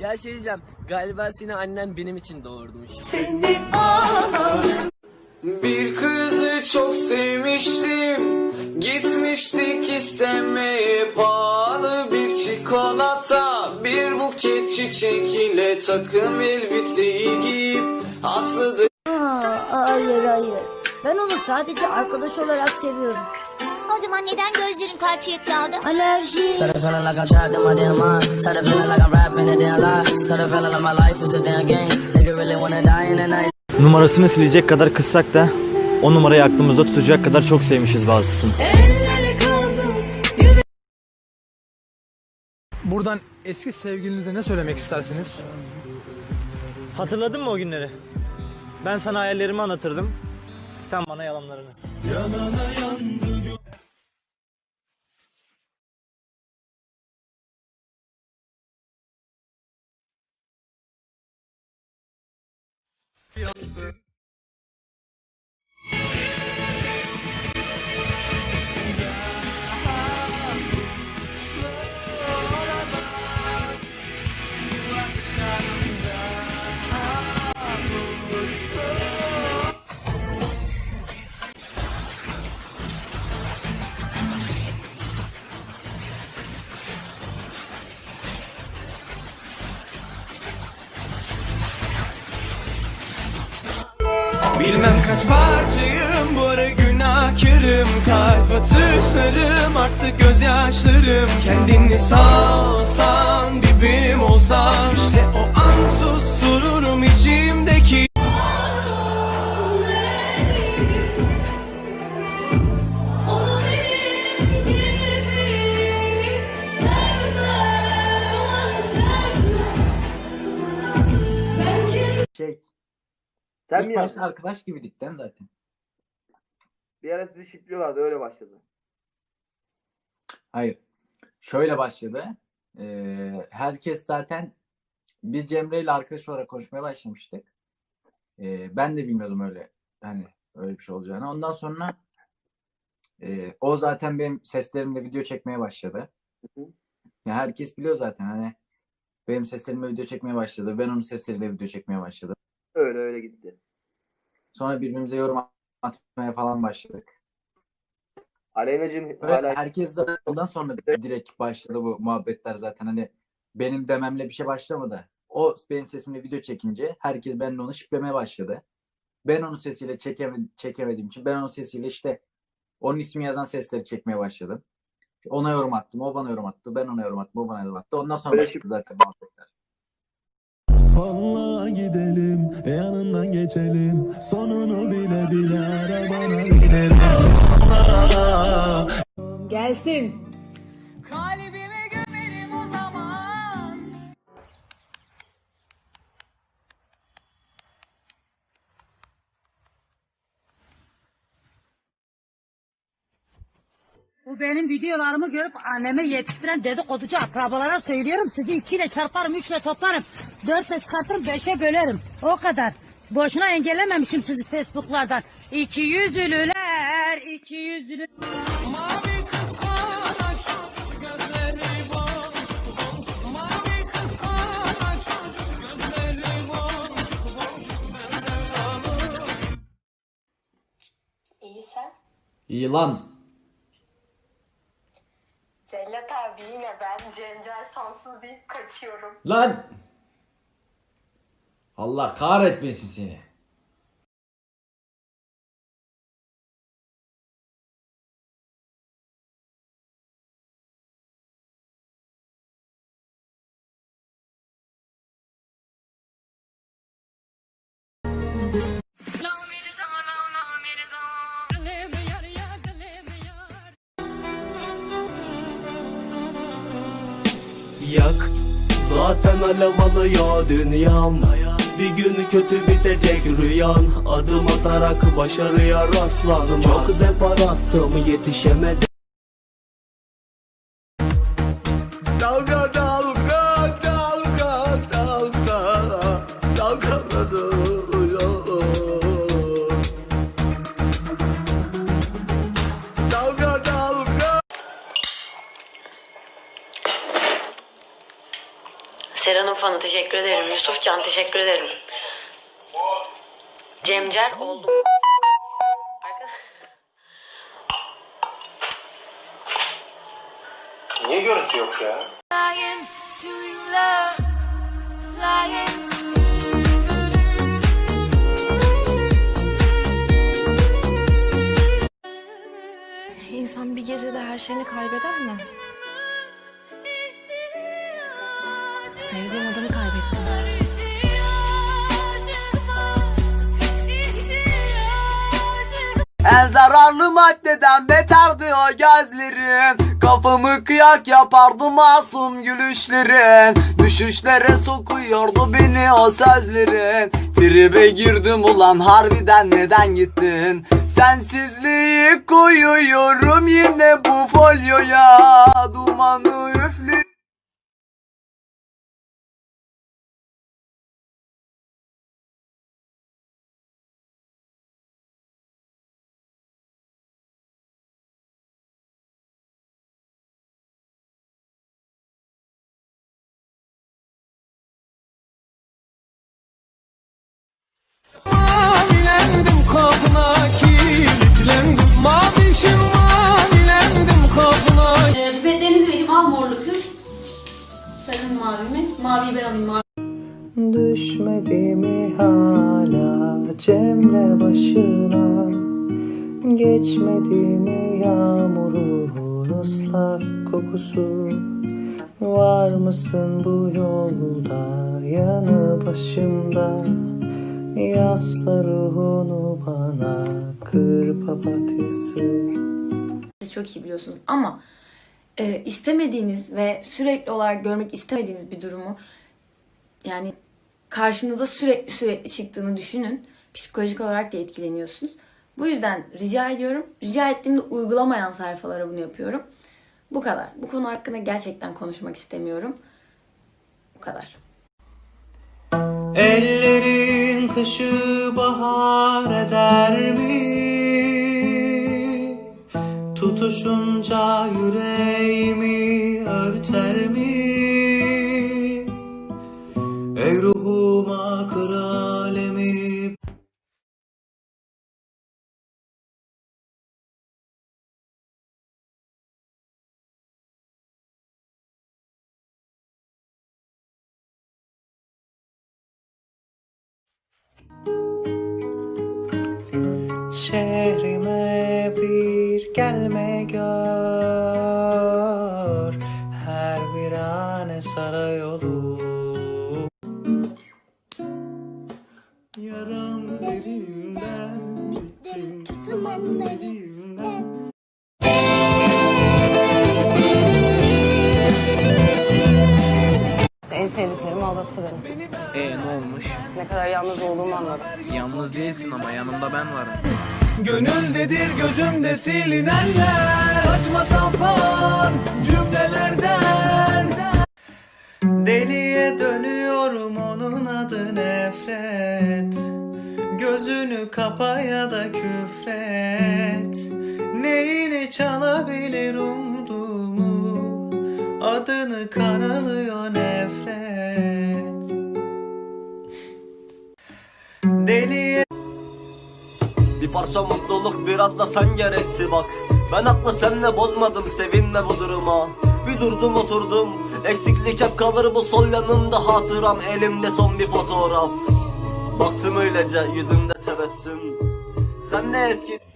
Ya şey diyeceğim. Galiba seni annen benim için doğurmuş. Bir kızı çok sevmiştim Gitmiştik istemeye pahalı bir çikolata Bir buket çiçek ile takım elbiseyi giyip atladık Aa, hayır hayır. Ben onu sadece arkadaş olarak seviyorum. O zaman neden gözlerin kalp şekli aldı? Alerji. Started feeling like I'm trapped in my damn mind. Started feeling like I'm rapping a damn lie. Started feeling like my life is a damn game. Nigga really wanna die in the night. Numarasını silecek kadar kıssak da o numarayı aklımızda tutacak kadar çok sevmişiz bazısını. Buradan eski sevgilinize ne söylemek istersiniz? Hatırladın mı o günleri? Ben sana hayallerimi anlatırdım. Sen bana yalanlarını. Bilmem kaç parçayım bu ara günahkarım. Kalp atışlarım arttı gözyaşlarım. Kendini salsan bir benim olsan işte o an sustururum Sen ilk mi başta yaptın? arkadaş gibiydik lan zaten. Bir ara sizi şipliyorlardı öyle başladı. Hayır. Şöyle başladı. Ee, herkes zaten biz Cemre ile arkadaş olarak konuşmaya başlamıştık. Ee, ben de bilmiyordum öyle hani öyle bir şey olacağını. Ondan sonra e, o zaten benim seslerimle video çekmeye başladı. Hı hı. Ya herkes biliyor zaten hani benim seslerimle video çekmeye başladı. Ben onun sesleriyle video çekmeye başladım. Öyle öyle gitti. Sonra birbirimize yorum atmaya falan başladık. Aleyna'cığım Evet, hala herkes zaten ondan sonra direkt başladı bu muhabbetler zaten hani benim dememle bir şey başlamadı. O benim sesimle video çekince herkes benimle onu şiplemeye başladı. Ben onun sesiyle çekeme- çekemediğim için ben onun sesiyle işte onun ismi yazan sesleri çekmeye başladım. Ona yorum attım, o bana yorum attı, ben ona yorum attım, o bana yorum attı. Ondan sonra Böyle başladı zaten muhabbetler. Vallahi gidelim, yanından geçelim. Sonunu bile bile arabana gidelim. Gelsin. Benim videolarımı görüp anneme yetiştiren dedikoducu akrabalara söylüyorum. Sizi ikiyle çarparım, üçle toplarım. Dörtle çıkartırım, beşe bölerim. O kadar. Boşuna engellememişim sizi Facebook'lardan. İki yüzlüler, iki yüzlü. Mavi kız Cellat abi yine ben Cencel Sansız deyip kaçıyorum. Lan! Allah kahretmesin seni. Yak, zaten alev alıyor dünyam. Bir gün kötü bitecek rüyan. Adım atarak başarıya rastladım Çok depar attım yetişemedim fanı teşekkür ederim. Yusufcan teşekkür ederim. Cemcer oldu mu? Arkadaş- Niye görüntü yok ya? İnsan bir gecede her şeyini kaybeder mi? Sevdiğim adamı kaybettim. En zararlı maddeden beterdi o gözlerin. Kafamı kıyak yapardı masum gülüşlerin. Düşüşlere sokuyordu beni o sözlerin. Tribe girdim ulan harbiden neden gittin? Sensizliği koyuyorum yine bu folyoya. Dumanı Maviyi ben alayım. Mavi. Düşmedi mi hala Cemre başına Geçmedi mi yağmurun ıslak kokusu Var mısın bu yolda yanı başımda Yasla ruhunu bana kır papatyası Siz çok iyi biliyorsunuz ama e, istemediğiniz ve sürekli olarak görmek istemediğiniz bir durumu yani karşınıza sürekli sürekli çıktığını düşünün. Psikolojik olarak da etkileniyorsunuz. Bu yüzden rica ediyorum. Rica ettiğimde uygulamayan sayfalara bunu yapıyorum. Bu kadar. Bu konu hakkında gerçekten konuşmak istemiyorum. Bu kadar. Ellerin kışı bahar eder mi? Tutuşunca yüreğimi bir gelme gör Her virane saray yolu Yaram derinden Gittin En sevdiklerim aldattı beni. E ne olmuş? Ne kadar yalnız olduğumu anladım. Yalnız değilsin ama yanımda ben varım. Gönüldedir gözümde silinenler. Saçma sapan cümlelerden. Deliye dönüyorum onun adı nefret. Gözünü kapa ya da küfret. Neyini çalabilir parça mutluluk biraz da sen gerekti bak. Ben haklı senle bozmadım sevinme bu duruma. Bir durdum oturdum Eksiklik hep kalır bu sol yanımda. Hatıram Elimde son bir fotoğraf. Baktım öylece yüzümde tebessüm. Sen ne eski